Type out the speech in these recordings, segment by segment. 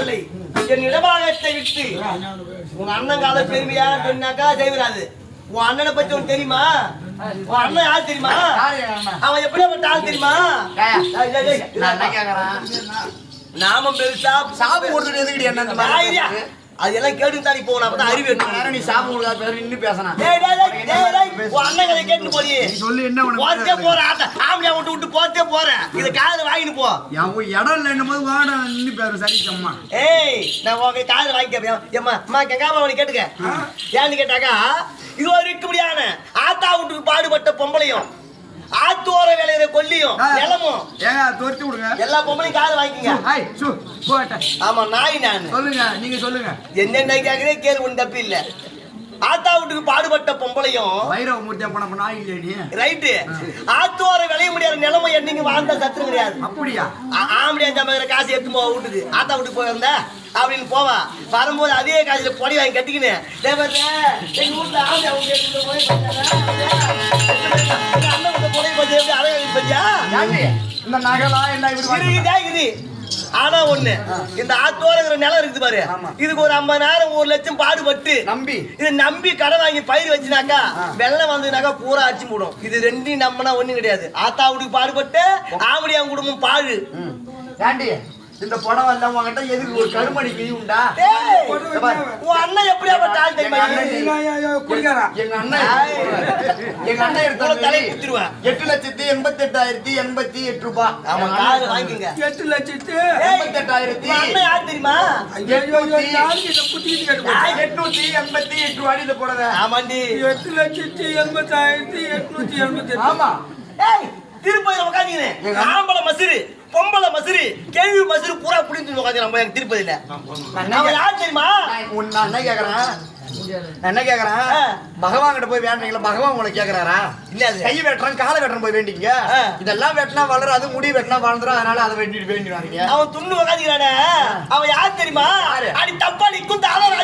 நான் வரலை என் இடபாகத்தை விட்டு உன் அண்ணன் கால பெருமையா சொன்னாக்கா செய்வராது உன் அண்ணனை பத்தி உனக்கு தெரியுமா? உன் அண்ணன் யார் தெரியுமா? அவன் எப்படியாப்பட்ட ஆள் தெரியுமா? நான்? நாமம் பெருசா சாபம் கொடுத்துட்டு எதுக்குடி என்ன இந்த மாதிரி ஆயிரியா. அது எல்லாம் கேட்டு தானே போகணும். அப்பதான் அறிவு இவ்வளவு நேரம் நீ சாபம் கொடுக்காத நின்னு பேசணும் உன் அண்ணன் கதை கேட்டு போடி சொல்லு என்ன போத்தே போற ஆட்ட ஆம்பளையா விட்டு விட்டு போத்தே போறேன். இத காதுல வாங்கிட்டு போ. இடம் இல்லைன்னும் போது வாடா நின்னு பேரு சரி அம்மா ஏய் நான் உங்க காதுல வாங்கிக்க ஏம்மா அம்மா அவனை கேட்டுக்க. ஏன்னு கேட்டாக்கா இது ஒரு இருக்கும்படியான ஆத்தா வீட்டுக்கு பாடுபட்ட பொம்பளையும் ஆத்தோர விளையிற கொல்லியும் நிலமும். ஏங்க துரத்தி விடுங்க. எல்லா பொம்பளையும் காது வாங்கிக்கங்க. ஹாய் சு போட்ட ஆமா நாய் நான். சொல்லுங்க நீங்க சொல்லுங்க. என்னென்ன கேக்குறே கேள்வி ஒன்று தப்பு இல்ல. ஆத்தா வீட்டுக்கு பாடுபட்ட பொம்பளையும் வைரவ மூர்த்தியா பண்ண பண்ண இல்லையா ரைட்டு ஆத்தோர விளைய முடியாத நிலைமை என்னைக்கு வாழ்ந்த சத்து கிடையாது அப்படியா? ஆம்படியா சமைக்கிற காசு எடுத்து போக வீட்டுக்கு ஆத்தா வீட்டுக்கு போயிருந்தா? அப்படின்னு போவா. வரும்போது அதே காசுல பொடி வாங்கி கட்டிக்கினு டேய் பாரு, எங்க வீட்டுல ஆம்படியா போய் பாத்தியா? எங்க அண்ணன் வீட்டுல பொடி பத்தி எப்படி அழகா இருக்கு பாத்தியா? இந்த நகைலாம் என்ன இப்படி. ஆனா ஒண்ணு இந்த ஆத்தோரங்கிற நிலம் இருக்குது பாரு. இதுக்கு ஒரு ஐம்பதாயிரம் ஒரு லட்சம் பாடுபட்டு நம்பி. இது நம்பி கடன் வாங்கி பயிர் வச்சுனாக்கா வெள்ளம் வந்ததுனாக்கா பூரா அடிச்சு போடும் இது ரெண்டையும் நம்பினா ஒண்ணும் கிடையாது. ஆத்தா வீட்டுக்கு பாடுபட்டு ஆம்படியா குடும்பம். ஏண்டி? இந்த படம் எல்லாம் உங்ககிட்ட எதுக்கு? ஒரு கருமணி கிழி உண்டா. உன் அண்ணன் எப்படியாப்பட்ட ஆள் தெரியுமா? எங்க அண்ணன் எங்க அண்ணன் எடுத்த தலையை குத்திருவேன். எட்டு லட்சத்தி எண்பத்தி எட்டாயிரத்தி எண்பத்தி எட்டு ரூபாய் ஆமா காது வாங்கிக்கங்க. எட்டு லட்சத்து எண்பத்தி எட்டாயிரத்தி அண்ணன் யார் தெரியுமா? எட்நூத்தி எண்பத்தி எட்டு ரூபாய் இந்த புடவை. ஆமாண்டி. எட்டு லட்சத்தி எண்பத்தாயிரத்தி எட்நூத்தி எண்பத்தி ஆமா. ஏய் திருப்பதியில உட்காந்துக்கிறேன் ஆம்பளை மசுரு பொம்பளை மசுரு கேள்வி மசுரு பூரா புடிச்சு உட்காந்து நம்ம எனக்கு திருப்பதியில அவன் யார் தெரியுமா? நான் உன் நான் என்ன கேக்குறேன்? நான் என்ன கேக்குறேன். பகவான் கிட்ட போய் வேண்டீங்களா பகவான் உங்களை கேக்குறாரா? இல்ல அது. கை வெட்டுறேன் காலை வெட்டுறேன் போய் வேண்டிங்க. இதெல்லாம் வெட்டினா வளராது முடி வெட்டினா வளர்ந்துரும் அதனால அதை வேண்டிட்டு வேண்டி வரீங்க அவன் துண்ணு உட்காந்துக்கிறானே அவன் யார் தெரியுமா? அடி தப்பா நிக்கும் தாளம்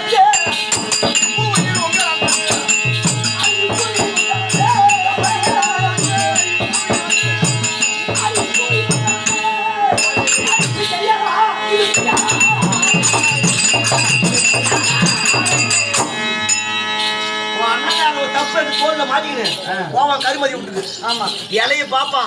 தப்பு தோல்ல மாட்டிக்கினு. போவான் கருமதி விட்டுது ஆமா. இலைய பாப்பான்